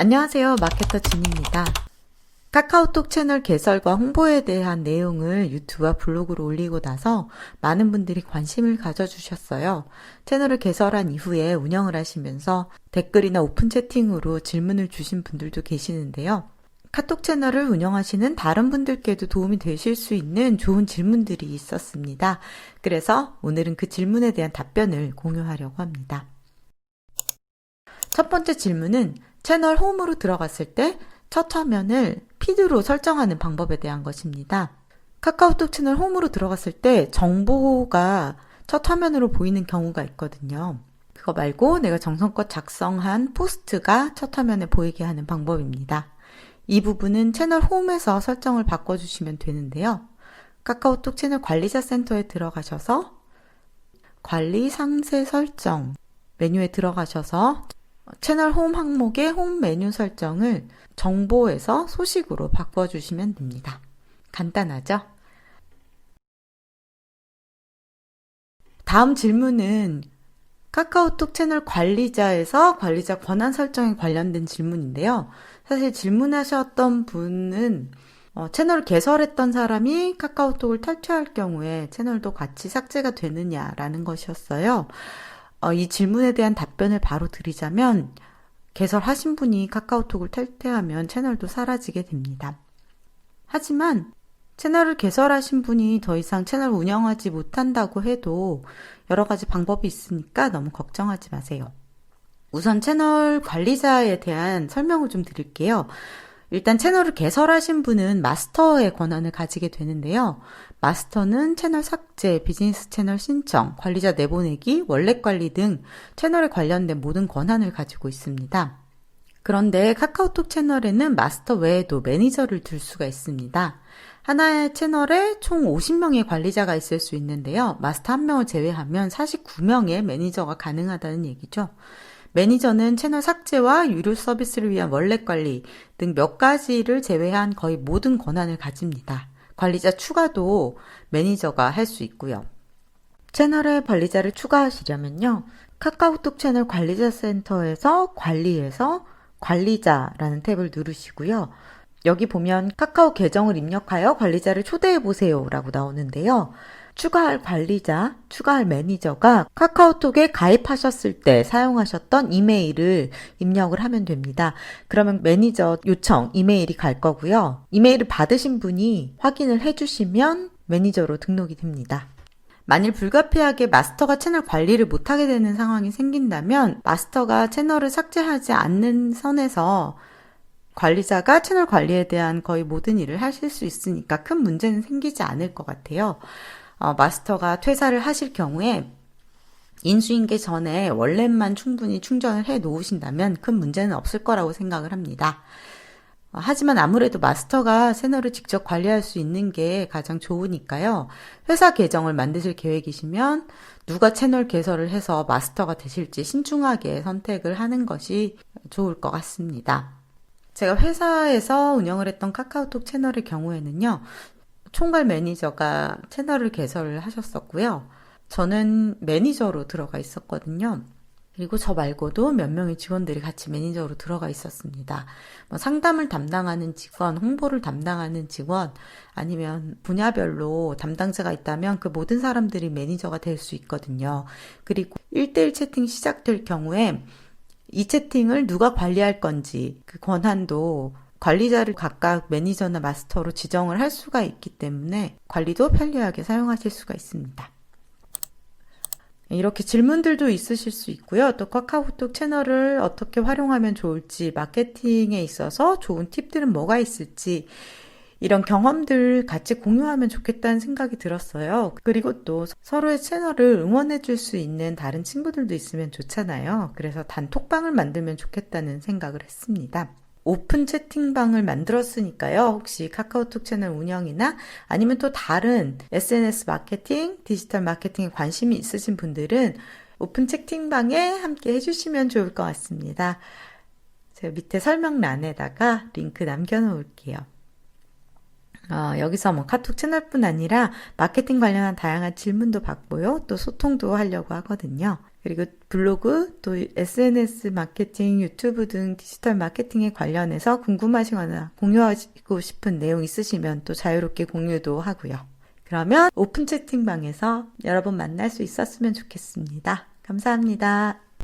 안녕하세요. 마케터 진입니다. 카카오톡 채널 개설과 홍보에 대한 내용을 유튜브와 블로그로 올리고 나서 많은 분들이 관심을 가져주셨어요. 채널을 개설한 이후에 운영을 하시면서 댓글이나 오픈 채팅으로 질문을 주신 분들도 계시는데요. 카톡 채널을 운영하시는 다른 분들께도 도움이 되실 수 있는 좋은 질문들이 있었습니다. 그래서 오늘은 그 질문에 대한 답변을 공유하려고 합니다. 첫 번째 질문은 채널 홈으로 들어갔을 때 첫 화면을 피드로 설정하는 방법에 대한 것입니다. 카카오톡 채널 홈으로 들어갔을 때 정보가 첫 화면으로 보이는 경우가 있거든요. 그거 말고 내가 정성껏 작성한 포스트가 첫 화면에 보이게 하는 방법입니다. 이 부분은 채널 홈에서 설정을 바꿔주시면 되는데요. 카카오톡 채널 관리자 센터에 들어가셔서 관리 상세 설정 메뉴에 들어가셔서 채널 홈 항목의 홈 메뉴 설정을 정보에서 소식으로 바꿔주시면 됩니다. 간단하죠? 다음 질문은 카카오톡 채널 관리자에서 관리자 권한 설정에 관련된 질문인데요. 사실 질문하셨던 분은 어, 채널을 개설했던 사람이 카카오톡을 탈퇴할 경우에 채널도 같이 삭제가 되느냐라는 것이었어요. 어, 이 질문에 대한 답변을 바로 드리자면 개설하신 분이 카카오톡을 탈퇴하면 채널도 사라지게 됩니다. 하지만 채널을 개설하신 분이 더 이상 채널을 운영하지 못한다고 해도 여러 가지 방법이 있으니까 너무 걱정하지 마세요. 우선 채널 관리자에 대한 설명을 좀 드릴게요. 일단 채널을 개설하신 분은 마스터의 권한을 가지게 되는데요. 마스터는 채널 삭제, 비즈니스 채널 신청, 관리자 내보내기, 원래 관리 등 채널에 관련된 모든 권한을 가지고 있습니다. 그런데 카카오톡 채널에는 마스터 외에도 매니저를 둘 수가 있습니다. 하나의 채널에 총 50명의 관리자가 있을 수 있는데요. 마스터 1명을 제외하면 49명의 매니저가 가능하다는 얘기죠. 매니저는 채널 삭제와 유료 서비스를 위한 원래 관리 등 몇 가지를 제외한 거의 모든 권한을 가집니다. 관리자 추가도 매니저가 할 수 있고요. 채널에 관리자를 추가하시려면요. 카카오톡 채널 관리자 센터에서 관리에서 관리자라는 탭을 누르시고요. 여기 보면 카카오 계정을 입력하여 관리자를 초대해 보세요 라고 나오는데요. 추가할 관리자, 추가할 매니저가 카카오톡에 가입하셨을 때 사용하셨던 이메일을 입력을 하면 됩니다. 그러면 매니저 요청 이메일이 갈 거고요. 이메일을 받으신 분이 확인을 해주시면 매니저로 등록이 됩니다. 만일 불가피하게 마스터가 채널 관리를 못하게 되는 상황이 생긴다면 마스터가 채널을 삭제하지 않는 선에서 관리자가 채널 관리에 대한 거의 모든 일을 하실 수 있으니까 큰 문제는 생기지 않을 것 같아요. 어, 마스터가 퇴사를 하실 경우에 인수인계 전에 원래만 충분히 충전을 해 놓으신다면 큰 문제는 없을 거라고 생각을 합니다. 어, 하지만 아무래도 마스터가 채널을 직접 관리할 수 있는 게 가장 좋으니까요. 회사 계정을 만드실 계획이시면 누가 채널 개설을 해서 마스터가 되실지 신중하게 선택을 하는 것이 좋을 것 같습니다. 제가 회사에서 운영을 했던 카카오톡 채널의 경우에는요, 총괄 매니저가 채널을 개설을 하셨었고요. 저는 매니저로 들어가 있었거든요. 그리고 저 말고도 몇 명의 직원들이 같이 매니저로 들어가 있었습니다. 뭐 상담을 담당하는 직원, 홍보를 담당하는 직원, 아니면 분야별로 담당자가 있다면 그 모든 사람들이 매니저가 될 수 있거든요. 그리고 1대1 채팅 시작될 경우에 이 채팅을 누가 관리할 건지 그 권한도 관리자를 각각 매니저나 마스터로 지정을 할 수가 있기 때문에 관리도 편리하게 사용하실 수가 있습니다. 이렇게 질문들도 있으실 수 있고요. 또 카카오톡 채널을 어떻게 활용하면 좋을지, 마케팅에 있어서 좋은 팁들은 뭐가 있을지, 이런 경험들 같이 공유하면 좋겠다는 생각이 들었어요. 그리고 또 서로의 채널을 응원해 줄 수 있는 다른 친구들도 있으면 좋잖아요. 그래서 단톡방을 만들면 좋겠다는 생각을 했습니다. 오픈 채팅방을 만들었으니까요. 혹시 카카오톡 채널 운영이나 아니면 또 다른 SNS 마케팅, 디지털 마케팅에 관심이 있으신 분들은 오픈 채팅방에 함께 해주시면 좋을 것 같습니다. 제가 밑에 설명란에다가 링크 남겨놓을게요. 어, 여기서 뭐 카톡 채널뿐 아니라 마케팅 관련한 다양한 질문도 받고요. 또 소통도 하려고 하거든요. 그리고 블로그, 또 SNS 마케팅, 유튜브 등 디지털 마케팅에 관련해서 궁금하시거나 공유하고 싶은 내용 있으시면 또 자유롭게 공유도 하고요. 그러면 오픈 채팅방에서 여러분 만날 수 있었으면 좋겠습니다. 감사합니다.